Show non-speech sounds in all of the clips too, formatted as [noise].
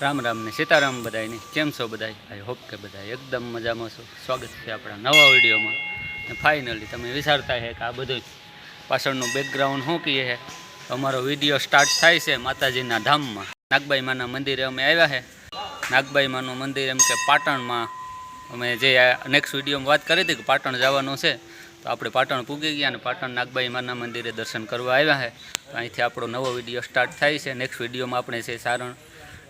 રામ રામ ને સીતારામ બધાયની કેમ છો બધાય? આઈ હોપ કે બધા એકદમ મજામાં છો. સ્વાગત છે આપણા નવા વિડીયોમાં. ને ફાઇનલી તમે વિચારતા હે કે આ બધું પાછળનું બેકગ્રાઉન્ડ શું કહીએ છે અમારો વીડિયો સ્ટાર્ટ થાય છે માતાજીના ધામમાં. નાગબાઈ માના મંદિરે અમે આવ્યા છે નાગબાઈ માનું મંદિર એમ કે પાટણમાં. અમે જે નેક્સ્ટ વિડીયોમાં વાત કરી હતી કે પાટણ જવાનું છે, તો આપણે પાટણ પૂગી ગયા અને પાટણ નાગબાઈ માના મંદિરે દર્શન કરવા આવ્યા છે તો અહીંથી આપણો નવો વીડિયો સ્ટાર્ટ થાય છે. નેક્સ્ટ વિડીયોમાં આપણે છે સારણ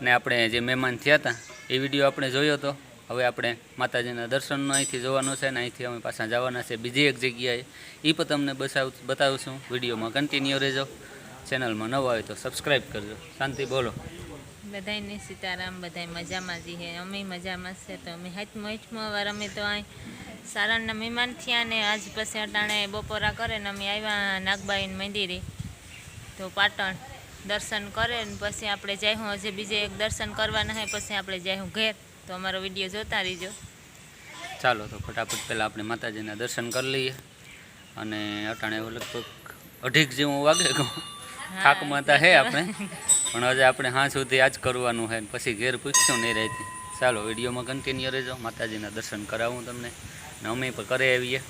ને આપણે જે મહેમાન થયા હતા, એ વીડિયો આપણે જોયો હતો હવે આપણે માતાજીના દર્શનનો અહીંથી જોવાનું છે ને અહીંથી અમે પાછા જવાના છે બીજી એક જગ્યાએ. એ પણ તમને બસાવ બતાવશું વિડીયોમાં કન્ટિન્યુ રહેજો ચેનલમાં નવા હોય તો સબસ્ક્રાઈબ કરજો. શાંતિ, બોલો. બધાને સીતારામ, બધાય મજામાં જ હે? અમે મજામાં છે તો અમે હાથમાં હાથમાં વાર અમે તો અહીં સારાના મહેમાન થયા ને આજ પછી અટાણે બપોરા કરે ને અમે આવ્યા નાગબાઈને મંદિરે, તો પાટણ. દર્શન કરે ને પછી આપણે જઈશું હજી બીજે એક દર્શન કરવાના હોય પછી આપણે જઈશું ઘેર. તો અમારો વીડિયો જોતા રહીજો. ચાલો તો ફટાફટ પહેલાં આપણે માતાજીના દર્શન કરી લઈએ. અને અટાણે લગભગ અઢીક જેવું વાગે થાકમાં તો હે આપણે. પણ હજે આપણે હા સુધી આ જ કરવાનું છે પછી ઘેર પૂછશું નહીં રહેતી ચાલો વિડીયોમાં કન્ટિન્યુ રહેજો. માતાજીના દર્શન કરાવું તમને. ને અમે પણ કરે આવીએ.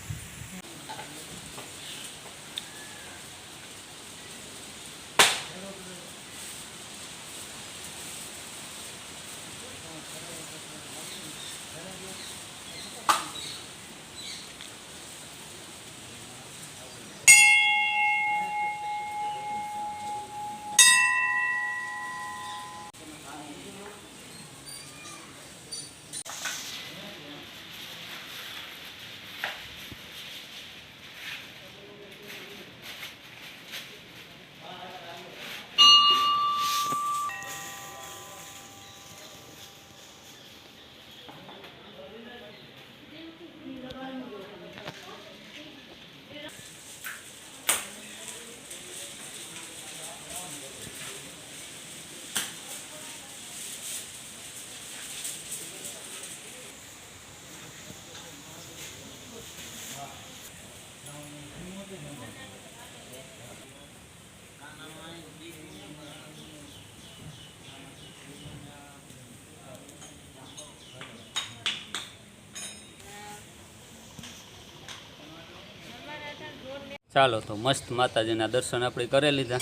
ચાલો તો મસ્ત માતાજીના દર્શન આપણે કરી લીધા.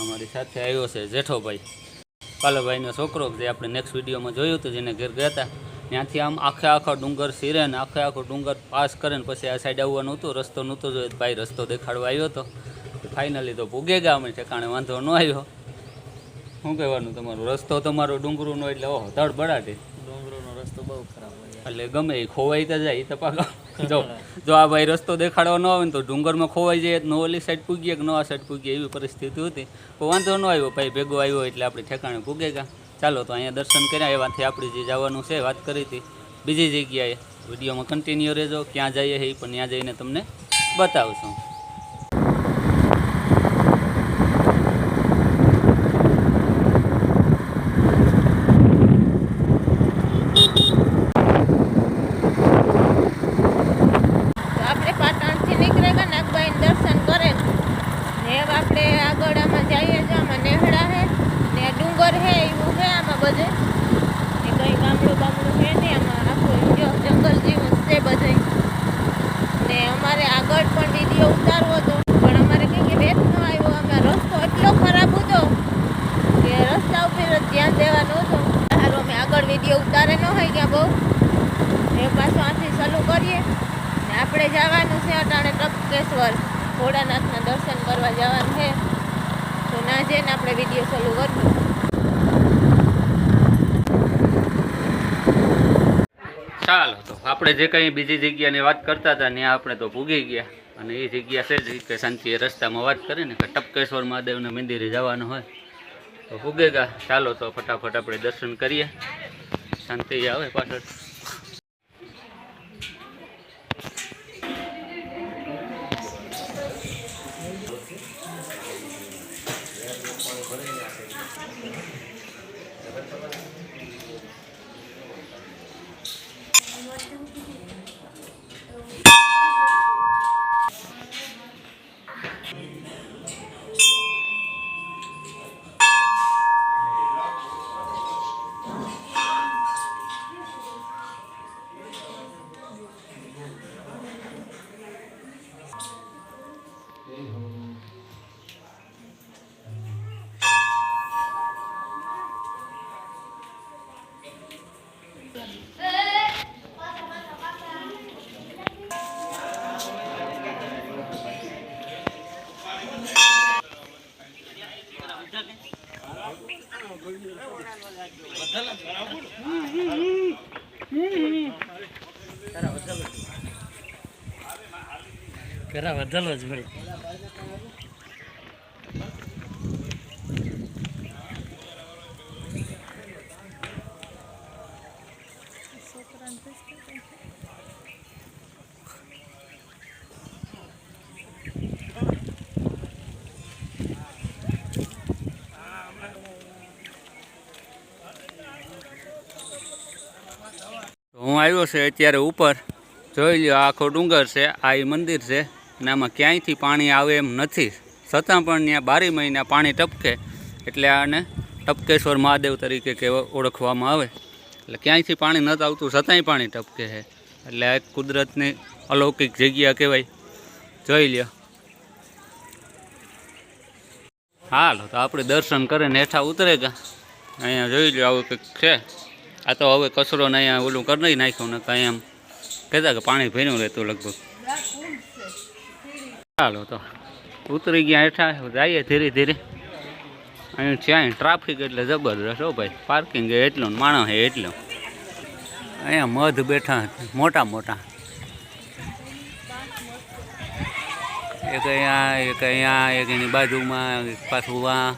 અમારી સાથે આવ્યો છે જેઠોભાઈ. પાલાભાઈનો છોકરો જે આપણે નેક્સ્ટ વિડીયોમાં જોયું હતું જેને ઘેર ગયા હતા ત્યાંથી આમ આખે આખો ડુંગર સીરે ને આખે આખો ડુંગર પાસ કરે ને પછી આ સાઈડ આવવાનું હતું રસ્તો નહોતો જોયો ભાઈ રસ્તો દેખાડવા આવ્યો હતો ફાઇનલી તો ભૂગે ગયા અમે ઠેકાણે વાંધો ન આવ્યો. શું કહેવાનું તમારું? રસ્તો તમારો ડુંગરુનો એટલે ઓહો ધડ બડાટી ડુંગરોનો રસ્તો બહુ ખરાબ એટલે ગમે એ ખોવાઈ તો જાય એ તો પાકા [laughs] જો જો આ ભાઈ રસ્તો દેખાડવા ન આવે ને તો ડુંગરમાં ખોવાઈ જાય તો ઓલી સાઈડ પૂગીએ કે નવા સાઈડ પૂગીએ એવી પરિસ્થિતિ હતી. પણ વાંધો ન આવ્યો, ભાઈ ભેગો આવ્યો એટલે આપણે ઠેકાણે પૂગે ગયા ચાલો તો અહીંયા દર્શન કર્યા, એવાથી આપણે જે જવાનું છે વાત કરી હતી. બીજી જગ્યાએ વિડીયોમાં કન્ટિન્યુ રહેજો, ક્યાં જઈએ એ પણ ત્યાં જઈને તમને બતાવશું તો આપણે પાટણથી નીકળે ગયા નાગબાઈને દર્શન કરે ને હવે આપણે આગળ આમાં જઈએ છીએ આમાં નેહડા છે ને ડુંગર છે એવું છે આમાં બધે ને કંઈ ગામડું બામડું છે નહીં આમાં આખું જંગલ જેવું છે બધે ને અમારે આગળ પણ વીડિયો ઉતારવો હતો, પણ અમારે કંઈ કે વેત ન આવ્યો. અમે રસ્તો એટલો ખરાબ હતો કે રસ્તા ઉપર ધ્યાન દેવાનું હતું. સારું અમે આગળ વીડિયો ઉતારે ન હોય ગયા બહુ. એ પાછું આથી ચાલુ કરીએ. ને આપણે જવાનું છે અટાણે ટપકેશ્વર. ભોળાનાથના દર્શન કરવા જવાનું છે. તો ના જઈને આપણે વીડિયો ચાલુ કરીએ. ચાલો તો આપણે જે કંઈ બીજી જગ્યાની વાત કરતા હતા ત્યાં આપણે તો ભૂગી ગયા. અને એ જગ્યા છે જ કે શાંતિએ રસ્તામાં વાત કરીને કે ટપકેશ્વર મહાદેવના મંદિરે જવાનું હોય. તો ભૂગે ગયા. ચાલો તો ફટાફટ આપણે દર્શન કરીએ. શાંતિ આવે પાછળ. પેલા વધેલો જ ભાઈ હું આવ્યો છે અત્યારે ઉપર. જોઈ લ્યો આખો ડુંગર છે, આ મંદિર છે. અને આમાં ક્યાંયથી પાણી આવે એમ નથી. છતાં પણ ત્યાં બારી મહિના પાણી ટપકે, એટલે આને ટપકેશ્વર મહાદેવ તરીકે કે ઓળખવામાં આવે. એટલે ક્યાંયથી પાણી નથી આવતું, છતાંય પાણી ટપકે છે. એટલે આ એક કુદરતની અલૌકિક જગ્યા કહેવાય. જોઈ લ્યો. હાલો, તો આપણે દર્શન કરીને હેઠા ઉતરે ગયા અહીંયા જોઈ લો આવું કંઈક છે. આ તો હવે કચરો ને અહીંયા ઓલું કરી નાખ્યું ને કાંઈ એમ કહેતા કે પાણી ભર્યું રહેતું લગભગ. ચાલો તો ઉતરી ગયા હેઠા, જઈએ ધીરે ધીરે. અહીં છે ટ્રાફિક એટલે જબરદસ્ત હો ભાઈ પાર્કિંગ એટલું માણસ હે એટલું. અહીંયા મધ બેઠા, મોટા મોટા. એક અહીંયા એક અહીંયા, એક એની બાજુમાં પાછું આ.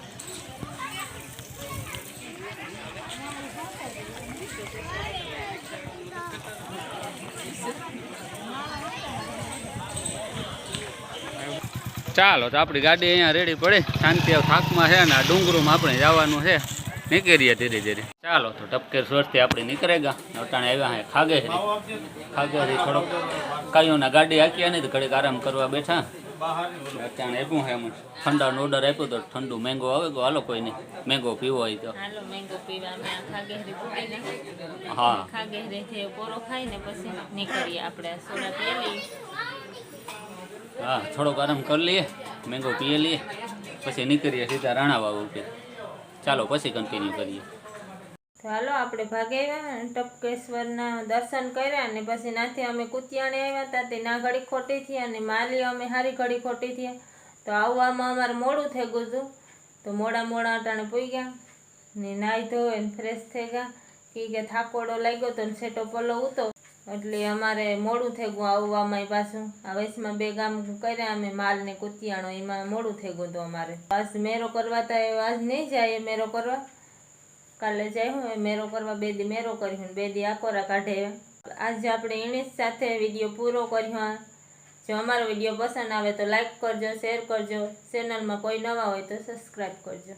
ચાલો તો આપણી ગાડી અહીંયા રેડી પડી. શાંતિ થાકમાં છે ને આ ડુંગરુમાં આપણે જવાનું છે. નીકળીએ ધીરે ધીરે. ચાલો તો ટપકેર સ્વરથી આપણે નીકળેગા અટાણે આવ્યા હે ખાગેરી ખાગેરી થોડોક. કાંઈઓના ગાડી હાંકી નહીં તો ઘડીક આરામ કરવા બેઠા. અત્યારે આપ્યું હે અમે ઠંડાનો ઓર્ડર આપ્યો તો ઠંડુ મેંગો આવે ગયો હાલો કોઈ નહીં મેંગો પીવો હોય તો. હા. ખાગેહરી થી પોરો ખાઈને પછી નીકળીએ આપણે. સોડા પીએ લઈએ. હા, થોડોક આરામ કરી લઈએ મેંગો પીએ લઈએ, પછી નીકળીએ સીધા રાણાવા ઉપર. ચાલો, પછી કન્ટિન્યુ કરીએ. ચાલો આપણે ભાગે આવ્યા ટપકેશ્વરના દર્શન કર્યા અને પછી નાથી અમે કુતિયાણે આવ્યા હતા, તે ના ઘડી ખોટી થઈ અને માલી અમે હારી ઘડી ખોટી થયા. તો આવવામાં અમારે મોડું થઈ ગયું હતું. તો મોડા મોડા અટાણે પૂઈ ગયા ને નાહી ધોઈને ફ્રેશ થઈ ગયા. કે થાકોડો લાગ્યો તો ને સેટો પલો ઉતો એટલે અમારે મોડું થઈ ગયું આવવામાં પાછું. આ વયસમાં બે ગામ કર્યા, અમે માલ ને કુતિયાણો, એમાં મોડું થઈ ગયું હતું અમારે. આજ મેરો કરવા તો આજ નહીં જાય મેરો કરવા. કાલે જાય હું મેરો કરવા, બે દી મેરો કર્યું બે દી આકોરા કાઢે. આજે આપણે એની સાથે વીડિયો પૂરો કર્યો જો અમારો વીડિયો પસંદ આવે તો લાઈક કરજો શેર કરજો. ચેનલમાં કોઈ નવા હોય તો સબસ્ક્રાઈબ કરજો.